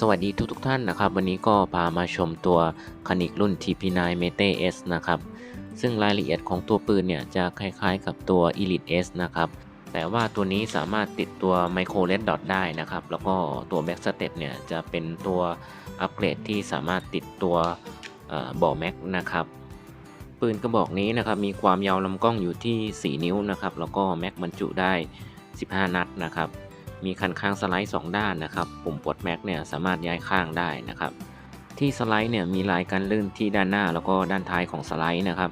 สวัสดีทุกทท่านนะครับ วันนี้ก็พามาชมตัวคานิกรุ่น TP9 Mete S นะครับ ซึ่งรายละเอียดของตัวปืนเนี่ยจะคล้ายๆกับตัว Elite S นะครับ แต่ว่าตัวนี้สามารถติดตัว Micro Red Dot ได้นะครับ แล้วก็ตัว Back Step เนี่ยจะเป็นตัวอัปเกรดที่สามารถติดตัวบ่อแม็กนะครับ ปืนกระบอกนี้นะครับมีความยาวลำกล้องอยู่ที่ 4 นิ้วนะครับ แล้วก็แม็กบรรจุได้ 15 นัดนะครับ มีคันข้างสไลด์ 2 ด้านนะครับ ปุ่มปลดแม็กเนี่ยสามารถย้ายข้างได้นะครับ ที่สไลด์เนี่ยมีลายการลื่นที่ด้านหน้าแล้วก็ด้านท้ายของสไลด์นะครับ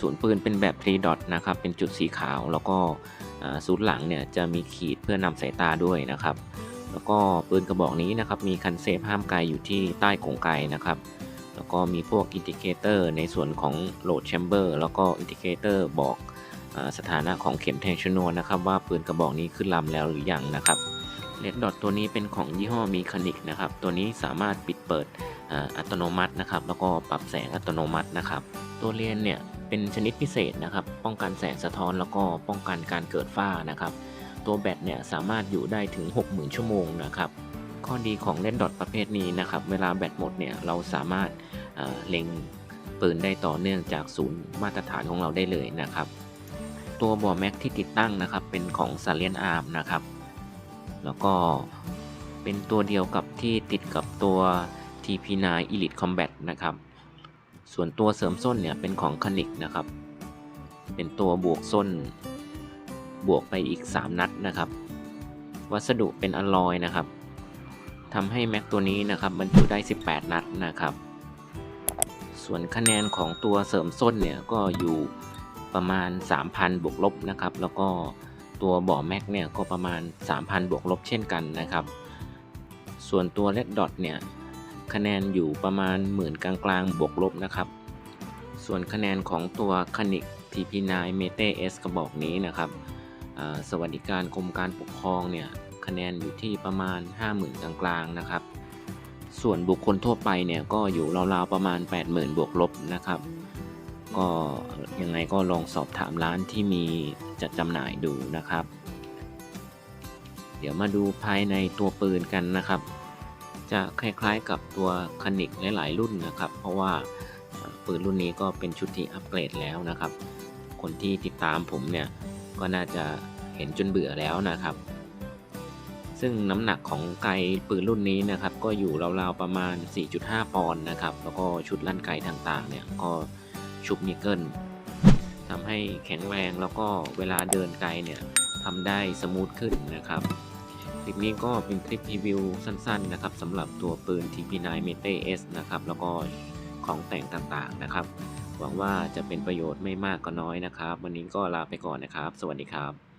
ศูนย์ปืนเป็นแบบ3 dot นะครับ เป็นจุดสีขาวแล้วก็ศูนย์หลังเนี่ยจะมีขีดเพื่อนำสายตาด้วยนะครับ แล้วก็ปืนกระบอกนี้นะครับมีคันเซฟห้ามไกลอยู่ที่ใต้กงไกนะครับ แล้วก็มีพวกอินดิเคเตอร์ในส่วนของโหลดแชมเบอร์แล้วก็อินดิเคเตอร์บอก สถานะของเข็มแทงชนวนนะครับ ว่าปืนกระบอกนี้ขึ้นลำแล้วหรือยังนะครับเลดดอทตัวนี้เป็นของยี่ห้อมีคานิกนะครับ ตัวนี้สามารถปิดเปิดอ,อัตโนมัตินะครับ แล้วก็ปรับแสงอัตโนมัตินะครับ ตัวเลนเนี่ยเป็นชนิดพิเศษนะครับ ป้องกันแสงสะท้อนแล้วก็ป้องกันการเกิดฝ้านะครับ ตัวแบตเนี่ยสามารถอยู่ได้ถึง 60,000 ชั่วโมงนะครับ ข้อดีของเลนดอทประเภทนี้นะครับ เวลาแบตหมดเนี่ยเราสามารถเอ่อเล็งปืนได้ต่อเนื่องจากศูนย์มาตรฐานของเราได้เลยนะครับ ตัวบ่อแม็กที่ติดตั้งนะครับ เป็นของ s a l i e n Arm นะครับ แล้วก็เป็นตัวเดียวกับที่ติดกับตัว TP9 Elite Combat นะครับ ส่วนตัวเสริมส้นเนี่ยเป็นของคานิกนะครับ เป็นตัวบวกส้น บวกไปอีก 3 นัดนะครับ วัสดุเป็นอลลอยนะครับทำให้แม็กตัวนี้นะครับบรรจุได้ 18 นัดนะครับ ส่วนคะแนนของตัวเสริมส้นเนี่ยก็อยู่ ประมาณ 3,000 บวกลบนะครับ แล้วก็ตัวบ่อแม็กเนี่ยก็ประมาณ 3,000 บวกลบเช่นกันนะครับ ส่วนตัวเลดดอทเนี่ยคะแนนอยู่ประมาณหมื่นกลางๆบวกลบนะครับ ส่วนคะแนนของตัวคานิก TP9 Mete S กระบอกนี้นะครับสวัสดิการกรมการปกครองเนี่ยคะแนนอยู่ที่ประมาณ 50,000 กลางๆนะครับ ส่วนบุคคลทั่วไปเนี่ยก็อยู่ราวๆประมาณ 80,000 บวกลบนะครับ ก็ยังไงก็ลองสอบถามร้านที่มีจัดจำหน่ายดูนะครับ เดี๋ยวมาดูภายในตัวปืนกันนะครับ จะคล้ายๆกับตัวคานิกหลายๆรุ่นนะครับ เพราะว่าปืนรุ่นนี้ก็เป็นชุดที่อัปเกรดแล้วนะครับ คนที่ติดตามผมเนี่ยก็น่าจะเห็นจนเบื่อแล้วนะครับ ซึ่งน้ำหนักของไกปืนรุ่นนี้นะครับ ก็อยู่ราวๆประมาณ 4.5 ปอนด์นะครับ แล้วก็ชุดลั่นไกต่างๆเนี่ยก็ ชุบนิกเกิลทำให้แข็งแรงแล้วก็เวลาเดินไกลเนี่ยทำได้สมูทขึ้นนะครับคลิปนี้ก็เป็นคลิปรีวิวสั้นๆนะครับสำหรับตัวปืน TP9 Mete S นะครับแล้วก็ของแต่งต่างๆนะครับ หวังว่าจะเป็นประโยชน์ไม่มากก็น้อยนะครับ วันนี้ก็ลาไปก่อนนะครับ สวัสดีครับ